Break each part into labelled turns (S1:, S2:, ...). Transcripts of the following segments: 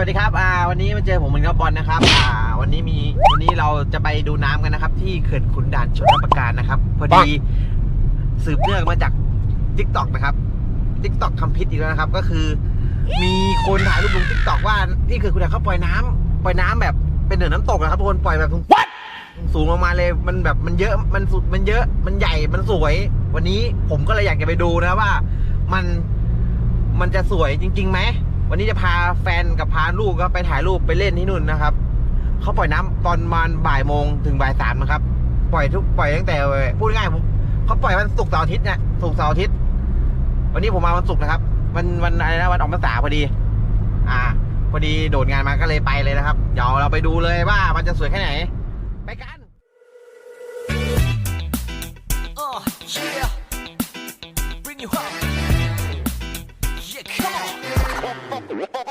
S1: วัสดีครับ อ่า วันนี้มาเจอผมเหมือนกับบอลนะครับ อ่า วันนี้มี วันนี้เราจะไปดูน้ำกันนะครับ ที่เขื่อนขุนด่านชนรับประการนะครับ พอดีสืบเนื่องมาจาก t ิ k t o k นะครับ t ิ k t o k ทำพิษอีกแล้วนะครับ ก็คือ มีคนถ่ายรูปลง t ิ k t o k ว่านี่คือคุณด่านเขาปล่อยน้ำปล่อยน้ำแบบเป็นเหนือน้ำตกนะครับทุกคนปล่อยแบบสูงสูงลงมาเลยมันแบบมันเยอะมันสุดมันเยอะมันใหญ่มันสวย วันนี้ผมก็เลยอยากจะไปดูนะว่า มันมันจะสวยจริงๆไหม วันนี้จะพาแฟนกับพาลูกก็ไปถ่ายรูปไปเล่นที่นู่นนะครับเขาปล่อยน้ำตอนมาบ่ายโมงถึงบ่ายสามนะครับ ปล่อยทุกปล่อยตั้งแต่พูดง่ายๆผมเขาปล่อยวันศุกร์เสาร์อาทิตย์เนี่ยศุกร์เสาร์อาทิตย์วันนี้ผมมาวันศุกร์นะครับ วันวันอะไรนะวันออกพรรษาพอดี อ่า พอดีโดดงานมาก็เลยไปเลยนะครับ เดี๋ยวเราไปดูเลยว่ามันจะสวยแค่ไหน ไปกัน
S2: Uh, yeah. Bring you up.
S1: Whoa!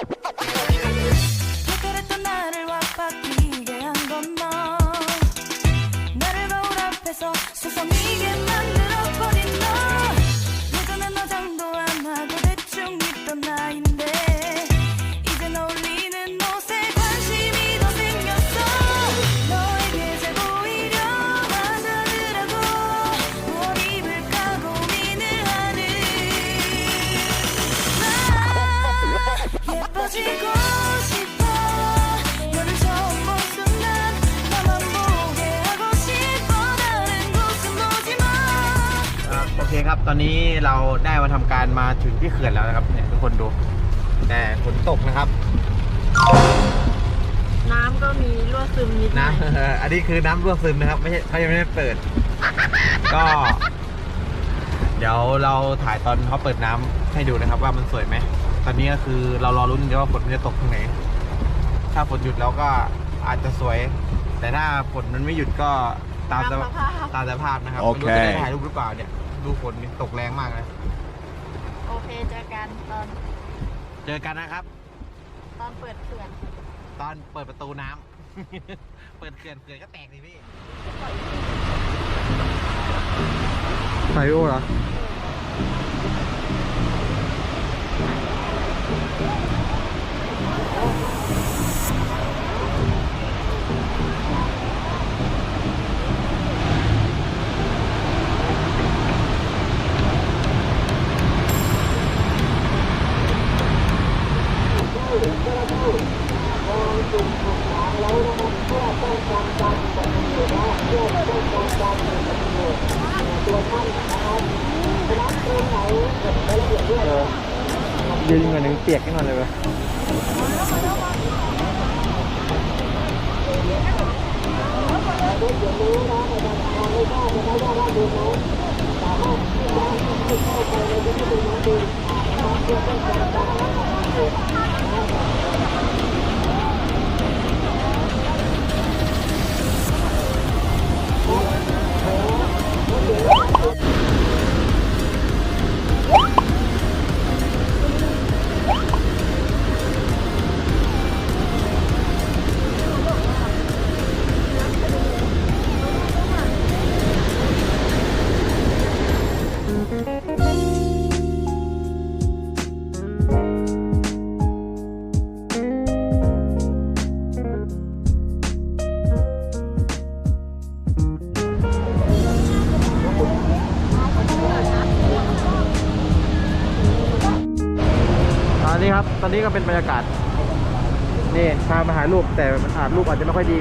S1: ตอนนี้เราได้มาทำการมาถึงที่เขื่อนแล้วนะครับเนี่ยทุกคนดู แต่ฝนตกนะครับ
S3: น้ำก็มีรั่วซึมนิดหน่
S1: น้
S3: อยำ
S1: อันนี้คือน้ำรั่วซึมนะครับ ไม่ใช่เขายังไม่ได้เปิด ก็ เดี๋ยวเราถ่ายตอนเขาเปิดน้ำให้ดูนะครับ ว่ามันสวยไหมตอนนี้ก็คือเรารอรุ้นกันว่าฝนมันจะตกตรงไหน ถ้าฝนหยุดแล้วก็อาจจะสวย แต่ถ้าฝนมันไม่หยุดก็ตามสภาพ
S3: ตามสภาพ
S1: ตามสภาพนะครับ
S4: โอ
S1: ไม่
S4: เค
S1: รู้จะได้ถ่ายรูปหรือเปล่าเนี่ย ดูฝนนี่ตกแรงมากเลย
S3: โอเคเจอกันตอน
S1: เจอกันนะครับ
S3: ตอนเปิดเขื่อน
S1: ตอนเปิดประตูน้ำ เปิดเขื่อนเขื่อนก็แตกสิพี่ ไฟโอเหรอ ยืนก่อนหนึ่งเปียกกันหน่อยเลยวะต นนี้ครับ ตอนนี้ก็เป็นบรรยากาศ นี่พามาถ่ารูปแต่อาจรูปอาจจะไม่ค่อยดี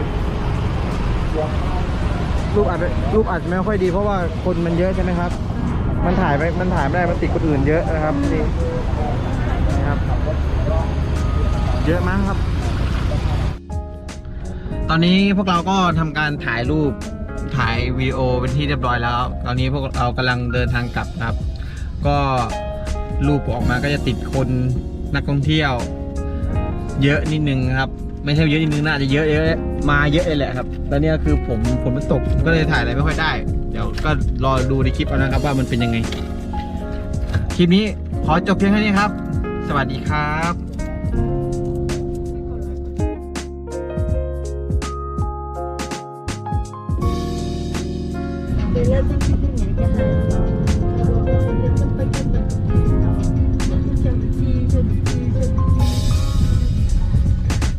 S1: รูปอาจจะรูปอาจจะไม่ค่อยดีเพราะว่าคนมันเยอะใช่ไหมครับ มันถ่ายไม่มันถ่ายไม่ได้ มันติดคนอื่นเยอะนะครับ นี่นะครับ เยอะมากครับ ตอนนี้พวกเราก็ทำการถ่ายรูปถ่ายวีโอเป็นที่เรียบร้อยแล้ว ตอนนี้พวกเรากำลังเดินทางกลับครับ ก็รูปออกมาก็จะติดคน นักท่องเที่ยว เยอะนิดนึงครับ ไม่ใช่เยอะนิดนึงน่าจะเยอะเยอะมาเยอะเลยแหละครับตอนนี้คือผมผมมันตกก็เลยถ่ายอะไรไม่ค่อยได้ เดี๋ยวก็รอดูในคลิปเอานะครับว่ามันเป็นยังไง คลิปนี้ขอจบเพียงแค่นี้ครับ สวัสดีครับ
S3: เดี๋ยวเริ่มที่ที่ไหนจะหา